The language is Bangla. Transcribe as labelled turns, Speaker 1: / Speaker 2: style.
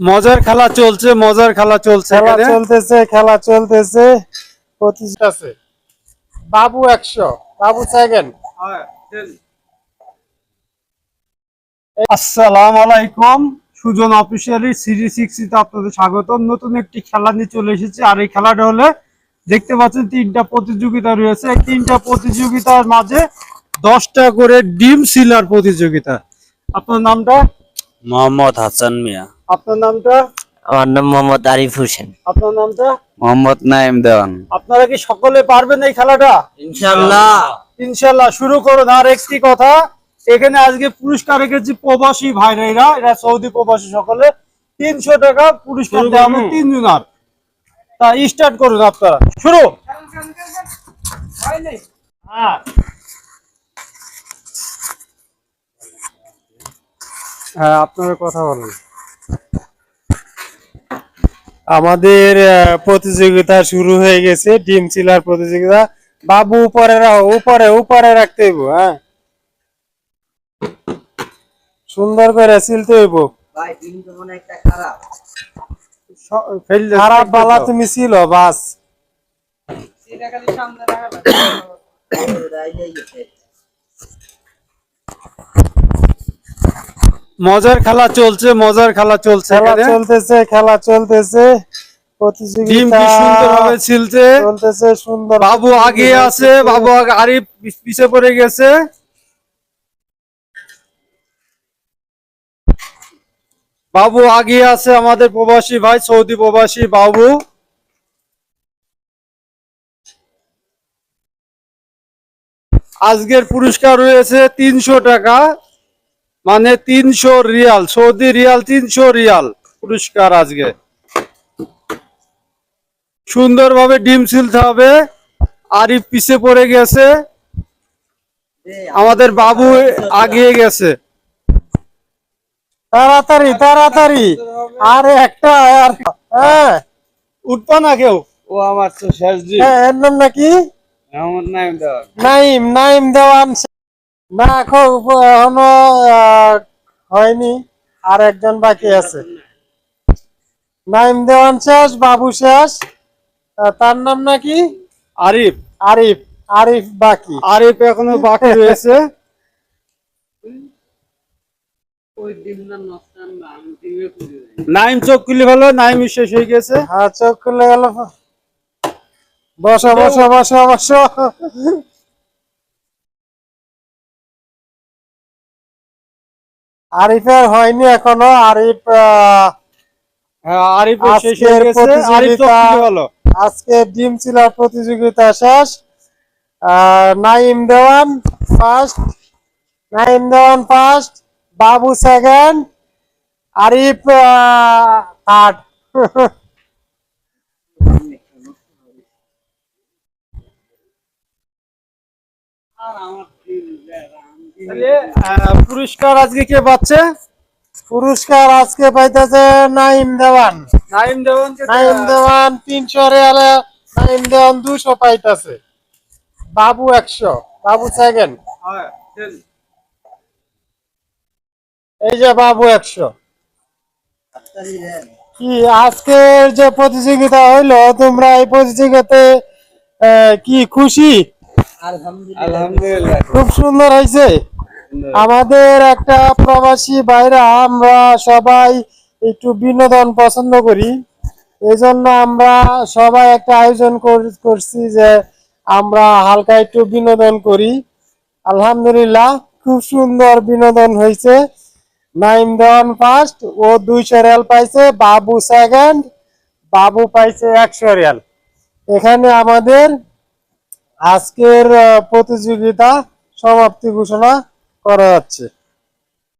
Speaker 1: মজার খেলা চলছে মজার খেলা চলছে
Speaker 2: খেলা। চলতেছে খেলা চলতেছে। প্রতিযোগিতা আছে। বাবু একশো। বাবু সেকেন্ড
Speaker 1: আসসালাম আলাইকুম। সুজন অফিসিয়ালি সিরি সিক্সিতে আপনাদের স্বাগত নতুন একটি খেলা নিয়ে চলে এসেছি। আর এই খেলাটা হলে দেখতে পাচ্ছেন তিনটা প্রতিযোগিতা রয়েছে। এই তিনটা প্রতিযোগিতার মাঝে দশটা করে ডিম সিলার প্রতিযোগিতা। আপনার নামটা?
Speaker 3: মোহাম্মদ হাসান মিয়া।
Speaker 1: আপনার নামটা?
Speaker 4: আমার নাম মোহাম্মদ আরিফ হোসেন।
Speaker 1: আপনার নামটা?
Speaker 3: মোহাম্মদ নাইম দেওয়ান।
Speaker 1: আপনারা কি সকলে পারবেন এই খেলাটা?
Speaker 4: ইনশাআল্লাহ।
Speaker 1: ইনশাল্লাহ শুরু করুন। আর একটি কথা এখানে আজকে পুরস্কার রেখেছি প্রবাসী ভাইরা এরা এরা সৌদি প্রবাসী সকলে। তিনশো টাকা পুরস্কার দেওয়া হবে তিনজনার। তা স্টার্ট করুন আপনারা। শুরু। হ্যাঁ।
Speaker 2: হ্যাঁ আপনারা কথা বলুন। আমাদের প্রতিযোগিতা শুরু হয়ে গেছে ডিম চিলার প্রতিযোগিতা। বাবু উপরে রাখো উপরে উপরে রাখতে হইব হ্যাঁ? সুন্দর করে চিলতে হইব।
Speaker 4: মনে খারাপ।
Speaker 2: বালা তুমি ছিল বাস।
Speaker 1: মজার খেলা চলছে মজার খেলা চলছে
Speaker 2: খেলা চলতেছে খেলা চলতেছে। প্রতিযোগিতা
Speaker 1: সুন্দর বাবু আগে আছে বাবু আগে আরিফ পিছে পড়ে গেছে। বাবু আগে আছে আমাদের প্রবাসী ভাই সৌদি প্রবাসী বাবু। আজকের পুরস্কার রয়েছে তিনশো টাকা। মানে তিনশো রিয়াল সৌদি রিয়াল তিনশো রিয়াল পুরস্কার আজকে। সুন্দরভাবে ডিম ছিলতে হবে আরিফ পিছে পড়ে গেছে। আমাদের বাবু আগিয়ে গেছে।
Speaker 2: তাড়াতাড়ি তাড়াতাড়ি। আর একটা আর হ্যাঁ
Speaker 1: উঠবা না কেউ।
Speaker 3: ও আমার তো শেষ দিন।
Speaker 2: হ্যাঁ, এর নাম নাকি?
Speaker 3: নাইম দেওয়ান
Speaker 2: নাইম নাইম দেওয়ান না এখন হয়নি আর একজন বাকি আছে। নাইম দেওয়ান শেষ বাবু শেষ। তার নাম নাকি?
Speaker 1: আরিফ।
Speaker 2: আরিফ আরিফ বাকি।
Speaker 1: আরিফ এখনও বাকি রয়েছে। নাইম চোখ খুলে ভালো নাইম শেষ হয়ে গেছে।
Speaker 2: হ্যাঁ চোখ খুলে গেল। বসো বসো বসো বসো। আরিফের হয়নি এখনও আরিফ আহ,
Speaker 1: হ্যাঁ আরিফ শেষ হয়ে গেছে। আরিফ
Speaker 2: আজকে ডিম চিলার প্রতিযোগিতা শেষ। আহ, Naim Dewan first Naim Dewan first Babu second Arif third
Speaker 1: আহ, পুরস্কার আজকে কে পাচ্ছে?
Speaker 2: পুরস্কার আজকে পাইতেছে নাইম দেওয়ান।
Speaker 1: নাইম দেওয়ান
Speaker 2: নাইম দেওয়ান তিনশো রিয়ালে নাইম দেওয়ান দুশো পাইতেছে। বাবু একশো বাবু সেকেন্ড এই যে বাবু একশো। কি আজকের যে প্রতিযোগিতা হইল তোমরা এই প্রতিযোগিতাতে কি খুশি? খুব সুন্দর হয়েছে। আমাদের একটা প্রবাসী বাইরা আমরা সবাই একটু বিনোদন পছন্দ করি। এই জন্য আমরা সবাই একটা আয়োজন কর- করছি যে আমরা হালকা একটু বিনোদন করি। আলহামদুলিল্লাহ, খুব সুন্দর বিনোদন হয়েছে। নাইম দেওয়ান ফার্স্ট ও দুইশো রিয়াল পাইছে, বাবু সেকেন্ড বাবু পাইছে একশো রিয়াল। এখানে আমাদের আজকের প্রতিযোগিতা সমাপ্তি ঘোষণা করা যাচ্ছে